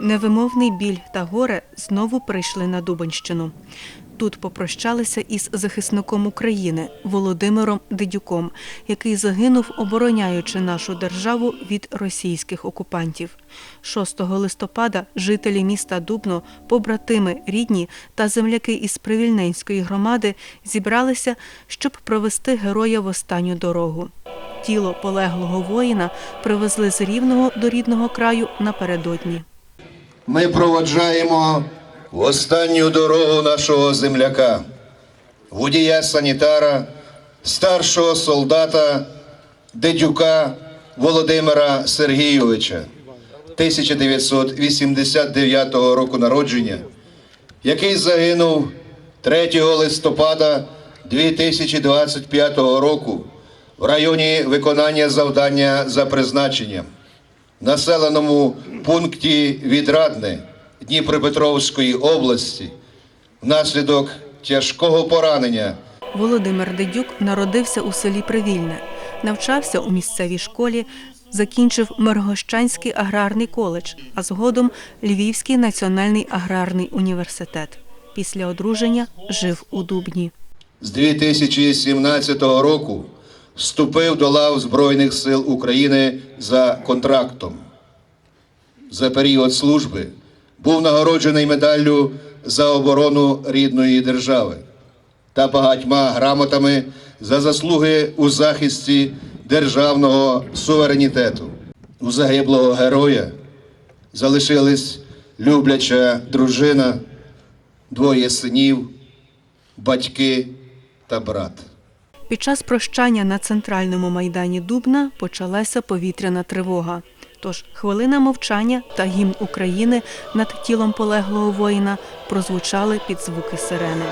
Невимовний біль та горе знову прийшли на Дубанщину. Тут попрощалися із захисником України Володимиром Дидюком, який загинув, обороняючи нашу державу від російських окупантів. 6 листопада жителі міста Дубно, побратими, рідні та земляки із Привільненської громади зібралися, щоб провести героя в останню дорогу. Тіло полеглого воїна привезли з рівного до рідного краю напередодні. Ми проводжаємо в останню дорогу нашого земляка, водія санітара, старшого солдата Дедюка Володимира Сергійовича. 1989 року народження, який загинув 3 листопада 2025 року в районі виконання завдання за призначенням населеному пункті Відрадне Дніпропетровської області внаслідок тяжкого поранення Володимир Дедюк народився у селі Привільне, навчався у місцевій школі, закінчив Миргощанський аграрний коледж, а згодом Львівський національний аграрний університет. Після одруження жив у Дубні. з 2017 року вступив до лав Збройних сил України за контрактом. За період служби був нагороджений медаллю за оборону рідної держави та багатьма грамотами за заслуги у захисті державного суверенітету. У загиблого героя залишились любляча дружина, двоє синів, батьки та брат. Під час прощання на центральному майдані Дубна почалася повітряна тривога. Тож хвилина мовчання та гімн України над тілом полеглого воїна прозвучали під звуки сирени.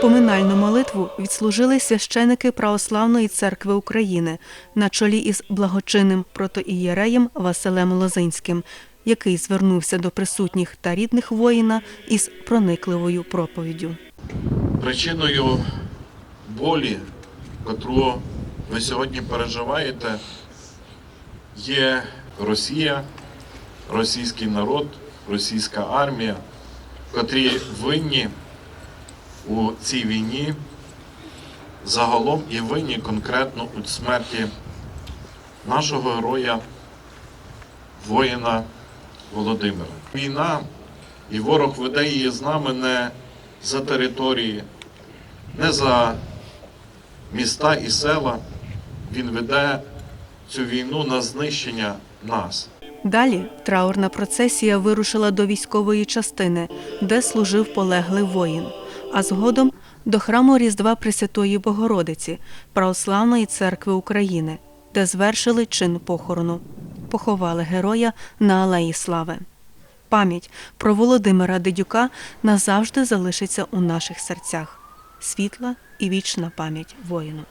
Поминальну молитву відслужили священики Православної церкви України на чолі із благочинним протоієреєм Василем Лозинським, який звернувся до присутніх та рідних воїна із проникливою проповіддю. Причиною болі, котру ви сьогодні переживаєте, є Росія, російський народ, російська армія, котрі винні у цій війні загалом і винні конкретно у смерті нашого героя, воїна Володимира. Війна і ворог веде її з нами не за території, не за міста і села. Він веде цю війну на знищення нас. Далі траурна процесія вирушила до військової частини, де служив полеглий воїн, а згодом до храму Різдва Пресвятої Богородиці Православної церкви України, де звершили чин похорону. Поховали героя на Алеї Слави. Пам'ять про Володимира Дедюка назавжди залишиться у наших серцях. Світла і вічна пам'ять воїну.